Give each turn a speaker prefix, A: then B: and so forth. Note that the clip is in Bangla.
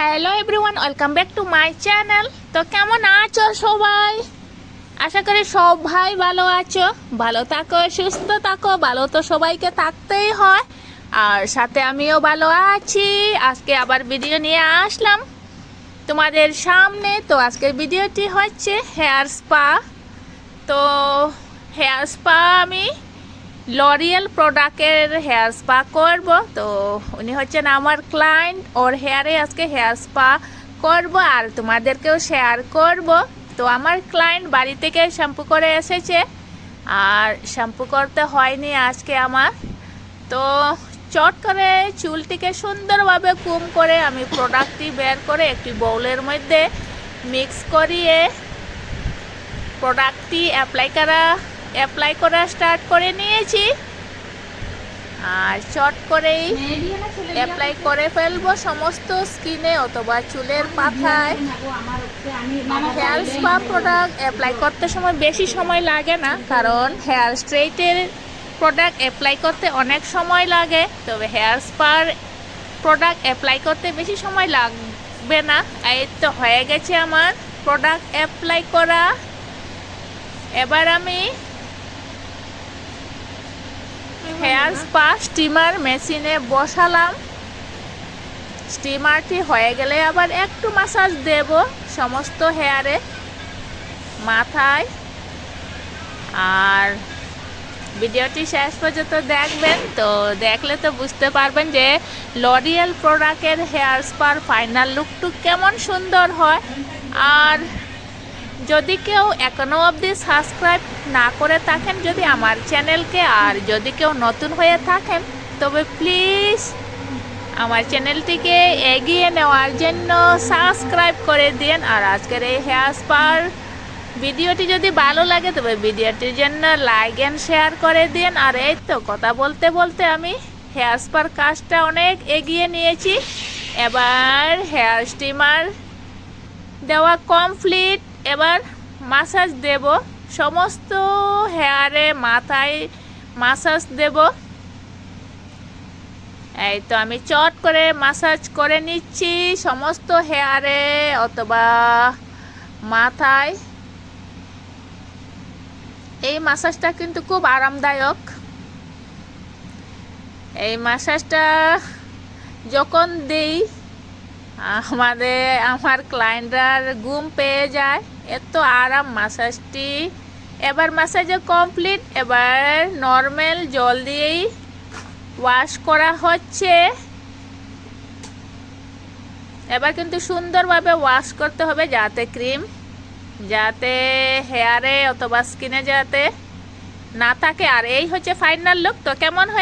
A: Hello everyone welcome back to my channel তো কেমন আছো সবাই? আশা করি সবাই ভালো আছো। ভালো থাকো, সুস্থ থাকো, ভালো তো সবাইকে থাকতেই হয়। আর সাথে আমিও ভালো আছি। আজকে আবার ভিডিও নিয়ে আসলাম তোমাদের সামনে। তো আজকের ভিডিওটি হচ্ছে হেয়ার স্পা। তো হেয়ার স্পা আমি লরিয়াল প্রোডাক্টের হেয়ার স্পা করব। তো উনি হচ্ছেন আমার ক্লায়েন্ট ওর হেয়ারে আজকে হেয়ার স্পা করব আর তোমাদেরকেও শেয়ার করব। তো আমার ক্লায়েন্ট বাড়ি থেকে শ্যাম্পু করে এসেছে আর শ্যাম্পু করতে হয়নি আজকে আমার। তো চট করে চুলটিকে সুন্দরভাবে কুম করে আমি প্রোডাক্টটি বের করে একটি বাউলের মধ্যে মিক্স করিয়ে প্রোডাক্টটি অ্যাপ্লাই করা অ্যাপ্লাই করা স্টার্ট করে নিয়েছি। আর চট করেই অ্যাপ্লাই করে ফেলব সমস্ত স্কিনে অথবা চুলের পাতায়। হেয়ার স্পা প্রোডাক্ট অ্যাপ্লাই করতে সময় বেশি সময় লাগে না কারণ হেয়ার স্ট্রেইটের প্রোডাক্ট অ্যাপ্লাই করতে অনেক সময় লাগে তবে হেয়ার স্পার প্রোডাক্ট অ্যাপ্লাই করতে বেশি সময় লাগবে না। এই তো হয়ে গেছে আমার প্রোডাক্ট অ্যাপ্লাই করা। এবার আমি হেয়ার স্পা স্টিমার মেশিনে বসালাম। স্টিমারটি হয়ে গেলে আবার একটু মাসাজ দেব সমস্ত হেয়ারে মাথায়। আর ভিডিওটি শেষ পর্যন্ত দেখবেন। তো দেখলে তো বুঝতে পারবেন যে লরিয়াল প্রোডাক্টের হেয়ার স্পার ফাইনাল লুকটুক কেমন সুন্দর হয়। আর যদি কেউ এখনও অবধি সাবস্ক্রাইব না করে থাকেন যদি আমার চ্যানেলকে, আর যদি কেউ নতুন হয়ে থাকেন, তবে প্লিজ আমার চ্যানেলটিকে এগিয়ে নেওয়ার জন্য সাবস্ক্রাইব করে দিন। আর আজকের এই হেয়ার স্পার ভিডিওটি যদি ভালো লাগে, তবে ভিডিওটির জন্য লাইক অ্যান্ড শেয়ার করে দিন। আর এই তো কথা বলতে বলতে আমি হেয়ার স্পার কাজটা অনেক এগিয়ে নিয়েছি। এবার হেয়ার স্টিমার দেওয়া কমপ্লিট। এবার মাসাজ দেব, সমস্ত হেয়ারে মাথায় মাসাজ দেব। এই তো আমি চট করে মাসাজ করে নিচ্ছি সমস্ত হেয়ারে অথবা মাথায়। এই মাসাজটা কিন্তু খুব আরামদায়ক। এই মাসাজটা যখন দেই আমাদের, আমার ক্লায়েন্টরা ঘুম পেয়ে যায়। এত আরাম মাসাজটি এবার মাসাজে কমপ্লিট এবার নর্মাল জল দিয়েই ওয়াশ করা হচ্ছে। এবার কিন্তু সুন্দরভাবে ওয়াশ করতে হবে যাতে ক্রিম যাতে হেয়ারে অথবা স্কিনে যাতে না থাকে। আর এই হচ্ছে ফাইনাল লুক তো কেমন হয়